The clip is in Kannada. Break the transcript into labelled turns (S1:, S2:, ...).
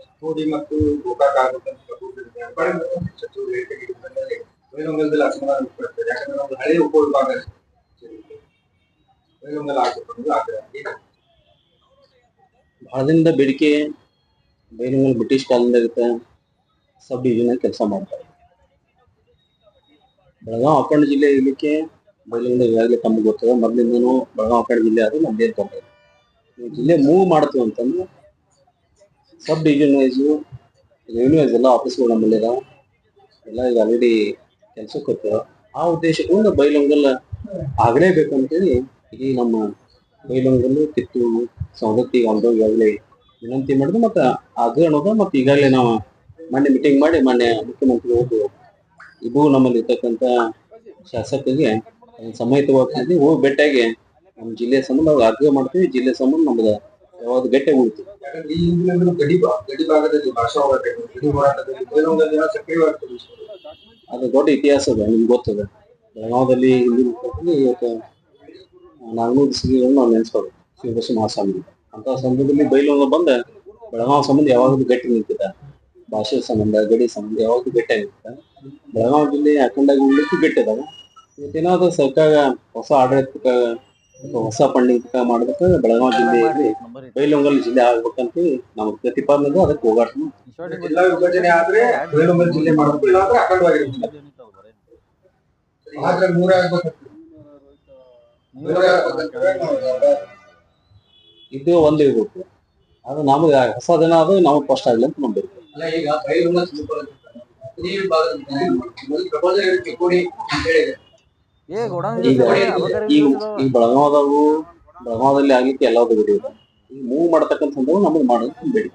S1: ಚಿಕ್ಕೋಡಿ ಮತ್ತು ಗೋಕಾಕ್ ಆಗುತ್ತಂತ ಹಳೆಯ ಉಪವಿಭಾಗ
S2: ಬಹಳ ದಿನದ ಬೇಡಿಕೆ ಬೈಲಂಗಲ್ ಬ್ರಿಟಿಷ್ ಕಾಲದಿಂದ ಇರುತ್ತೆ. ಸಬ್ ಡಿವಿಷನ್ ಕೆಲಸ ಮಾಡ್ತಾರೆ. ಬೆಳಗಾವ್ ಅಖಂಡ ಜಿಲ್ಲೆ ಇರ್ಲಿಕ್ಕೆ ಬೈಲಂಗಲ್ ಈಗಾಗಲೇ ತಮಗೆ ಗೊತ್ತದ ಮೊದಲಿಂದನೂ ಬೆಳಗಾವ್ ಅಖಂಡ ಜಿಲ್ಲೆ ಆದ್ರೆ ನಮ್ದೇನು ತೊಂದರೆ ಜಿಲ್ಲೆ ಮೂವ್ ಮಾಡ್ತೀವಿ ಅಂತಂದ್ರೆ ಸಬ್ ಡಿವಿಷನ್ ವೈಸು ರೆವಿನ್ಯೂ ಎಲ್ಲ ಆಫೀಸ್ಗಳು ನಮ್ಮಲ್ಲಿ ಎಲ್ಲ ಈಗ ಆಲ್ರೆಡಿ ಕೆಲಸಕ್ಕೆ ಹೋಗ್ತಾರ ಆ ಉದ್ದೇಶದಿಂದ ಆಗಲೇಬೇಕು ಆಗಲೇಬೇಕಂತೇಳಿ ಇಡೀ ನಮ್ಮ ಬೈಲಂಗಲ್ಲು ಕಿತ್ತೂರು, ಸವದತ್ತಿ ಒಂದು ಈಗಾಗಲೇ ವಿನಂತಿ ಮಾಡಿದ್ರು ಮತ್ತೆ ಅದು ಅನ್ನೋದು ಮತ್ತೆ ಈಗಾಗಲೇ ನಾವು ಮೊನ್ನೆ ಮೀಟಿಂಗ್ ಮಾಡಿ ಮೊನ್ನೆ ಮುಖ್ಯಮಂತ್ರಿ ಹೋಗಿ ಇದು ನಮ್ಮಲ್ಲಿ ಇರ್ತಕ್ಕಂಥ ಶಾಸಕರಿಗೆ ಸಮಯಿತವಾಗಿ ಹೋಗಿ ಭೇಟಿಯಾಗಿ ನಮ್ಮ ಜಿಲ್ಲೆ ಸಂಬಂಧ ನಾವು ಅರ್ಜಿ ಮಾಡ್ತೀವಿ ಜಿಲ್ಲೆ ಸಂಬಂಧ ನಮ್ದು ಯಾವಾಗ ಗಟ್ಟೆ ಉಳಿತು
S1: ಯಾಕಂದ್ರೆ ಈ ಹಿಂದಿನಿಂದಲೂ ಗಡಿ ಭಾ- ಗಡಿ ಭಾಗದಲ್ಲಿ ಭಾಷಾ ಹೋರಾಟ ಗಡಿ ಹೋರಾಟದಲ್ಲಿ ಬೈಲೊಂಗಲ್ ಜನ ಸಕ್ರಿಯವಾಗಿ ತೊಡಗಿಸಿದ್ರು.
S2: ಅದು ದೊಡ್ಡ ಇತಿಹಾಸ ಅದ ನಿಮ್ಗೆ ಗೊತ್ತದ. ಬೆಳಗಾವದಲ್ಲಿ ಹಿಂದಿನ ಇವತ್ತು ನಾಲ್ನೂರು ಸಿಗಿಗಳನ್ನ ನಾವು ನೆನೆಸ್ಕೋಬೇಕು ಶಿವಬಸ ಮಹಾಸ್ವಾಮಿ ಅಂತ ಸಂದರ್ಭದಲ್ಲಿ ಬೈಲೊಂದು ಬಂದ ಬೆಳಗಾವಿ ಸಂಬಂಧ ಯಾವಾಗಲೂ ಗಟ್ಟಿ ನಿಂತಿದ್ದ. ಭಾಷೆ ಸಂಬಂಧ ಗಡಿ ಸಂಬಂಧ ಯಾವಾಗಲೂ ಗಟ್ಟಿ ನಿಂತಿದ್ದ ಬೆಳಗಾವಿ ಜಿಲ್ಲೆ ಅಖಂಡಾಗಿ ಉಳ್ಳಿಕ್ಕೂ ಗಟ್ಟಿದಾಗ ಇವತ್ತೇನಾದ್ರು ಸರ್ಕಾರ ಹೊಸ ಆಡಳಿತ ಹೊಸ ಫಂಡಿಂಗ್ ಮಾಡ್ಬೇಕ ಬೆಳಗಾವಿ ಜಿಲ್ಲೆ ಬೈಲೊಂಗಲ್ ಜಿಲ್ಲೆ ಆಗ್ಬೇಕಂತ ನಮ್ ಪ್ರತಿಪಾದನೆ ಇದೆ, ಅದಕ್ಕೆ ಹೋಗಾಟ
S1: ಜಿಲ್ಲಾ ವಿಭಜನೆ ಆದ್ರೆ ಬೈಲೊಂಗಲ್ ಜಿಲ್ಲೆ ಮಾಡಬೇಕು ಇಲ್ಲ ಅಂದ್ರೆ ಅಖಂಡವಾಗಿರ್ಬೇಕು ಆದ್ರೆ ನೂರ ಆಗ್ಬೇಕು. ನೂರ
S2: ಇದು ಒಂದೇ ಇರ್ಬೇಕು ಅದು ನಮಗೆ ಹೊಸ ದಿನ ಅದು ನಮಗೆ ಫಸ್ಟ್ ಆಗಲಿ ಅಂತ ನಂಬಿರ್ತೀವಿ
S1: ಅಲ್ಲ ಈಗ ಬೈಲೊಂಗಲ್ ಜಿಲ್ಲೆ ಪ್ರಪೋಸಲ್ ಕೊಡಿ ಅಂತ ಹೇಳಿದೆ
S2: ಈಗ ಈಗ ಈ ಬೆಳಗಾವದಾಗೂ ಬೆಳಗಾವದಲ್ಲಿ ಆಗ್ಲಿಕ್ಕೆ ಎಲ್ಲಾದ್ರು ಬಿಡಿ ಈಗ ಮೂವ್ ಮಾಡತಕ್ಕಂಥ ಸಂದರ್ಭ ನಮಗೆ ಮಾಡೋದು ಬೇಡಿ.